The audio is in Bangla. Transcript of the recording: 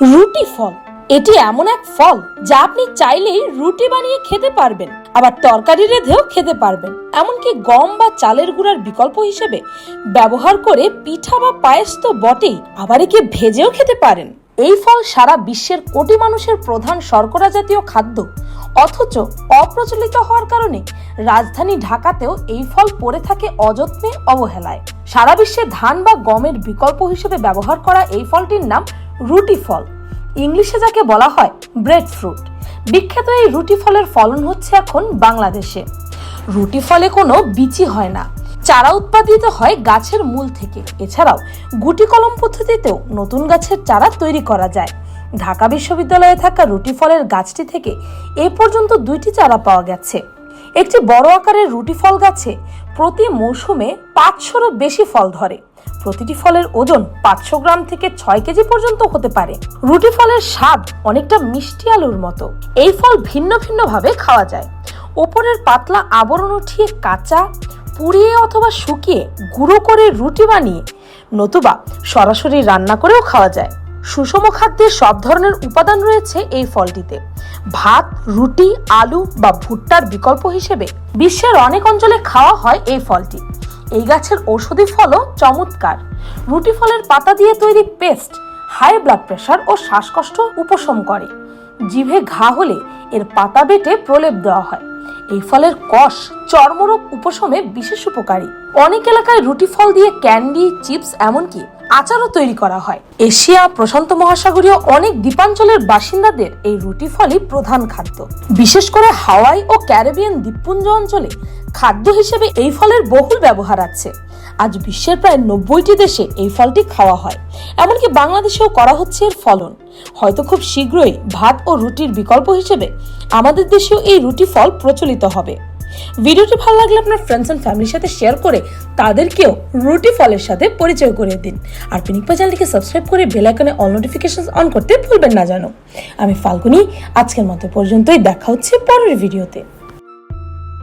রুটি ফল। এটি এমন এক ফল যা আপনি চাইলেই রুটি বানিয়ে খেতে পারবেন, আবার তরকারি রেধেও খেতে পারবেন। এমনকি গম বা চালের গুঁড়ার বিকল্প হিসেবে ব্যবহার করে পিঠা বা পায়েস তো বটেই, আবার একে ভেজেও খেতে পারেন। এই ফল সারা বিশ্বের কোটি মানুষের প্রধান শর্করা জাতীয় খাদ্য, অথচ অপ্রচলিত হওয়ার কারণে রাজধানী ঢাকাতেও এই ফল পড়ে থাকে অযত্নে অবহেলায়। সারা বিশ্বে ধান বা গমের বিকল্প হিসেবে ব্যবহার করা এই ফলটির নাম রুটি ফল। ইংলিশে যাকে বলা হয় ব্রেড ফ্রুট বিখ্যাত এই রুটি ফলের ফলন হচ্ছে এখন বাংলাদেশে। রুটি ফলে কোনো বিচি হয় না। চারা উৎপাদিত হয় গাছের মূল থেকে। এছাড়াও গুটি কলম পদ্ধতিতেও নতুন গাছের চারা তৈরি করা যায়। ঢাকা বিশ্ববিদ্যালয়ে থাকা রুটি ফলের গাছটি থেকে এ পর্যন্ত দুইটি চারা পাওয়া গেছে। একটি বড় আকারের রুটি ফল গাছে প্রতি মৌসুমে পাঁচশোরও বেশি ফল ধরে। প্রতিটি ফলের ওজন পাঁচশো গ্রাম থেকে ছয় কেজি পর্যন্ত হতে পারে। রুটি ফলের স্বাদ অনেকটা মিষ্টি আলুর মতো। এই ফল ভিন্ন ভিন্ন ভাবে খাওয়া যায়। ওপরের পাতলা আবরণ উঠিয়ে কাঁচা, পুড়িয়ে অথবা শুকিয়ে গুঁড়ো করে রুটি বানিয়ে নতুবা সরাসরি রান্না করেও খাওয়া যায়। সুষম খাদ্যের সব ধরনের উপাদান রয়েছে এই ফলটিতে। ভাত, রুটি, আলু বা ভুট্টার বিকল্প হিসেবে বিশ্বের অনেক অঞ্চলে খাওয়া হয় এই ফলটি। এই গাছের ঔষধি ফলও চমৎকার। রুটি ফলের পাতা দিয়ে তৈরি পেস্ট হাই ব্লাড প্রেশার ও শ্বাসকষ্ট উপশম করে। জিভে ঘা হলে এর পাতা বেটে প্রলেপ দেওয়া হয়। এই ফলের কষ চর্মরোগ উপশমে বিশেষ উপকারী। অনেক এলাকায় রুটি ফল দিয়ে ক্যান্ডি, চিপস এমনকি আচারও তৈরি করা হয়। এশিয়া, প্রশান্ত মহাসাগরীয় অনেক দ্বীপাঞ্চলের বাসিন্দাদের এই রুটি ফলই প্রধান খাদ্য। বিশেষ করে হাওয়াই ও ক্যারিবিয়ান দ্বীপপুঞ্জ অঞ্চলে খাদ্য হিসেবে এই ফলের বহুল ব্যবহার আছে। আজ বিশ্বের প্রায় নব্বইটি দেশে এই ফলটি খাওয়া হয়। এমনকি বাংলাদেশেও করা হচ্ছে এর ফলন। হয়তো খুব শীঘ্রই ভাত ও রুটির বিকল্প হিসেবে আমাদের দেশেও এই রুটি ফল প্রচলিত হবে। ভিডিওটি ভালো লাগলে আপনার ফ্রেন্ডস অ্যান্ড ফ্যামিলির সাথে শেয়ার করে তাদেরকেও রুটি ফলের সাথে পরিচয় করিয়ে দিন। আর পিনিকপা চ্যানেলটিকে সাবস্ক্রাইব করে বেল আইকনে অল নোটিফিকেশন অন করতে ভুলবেন না জানো। আমি ফাল্গুনি, আজকের মতো পর্যন্তই দেখা হচ্ছে পরের ভিডিওতে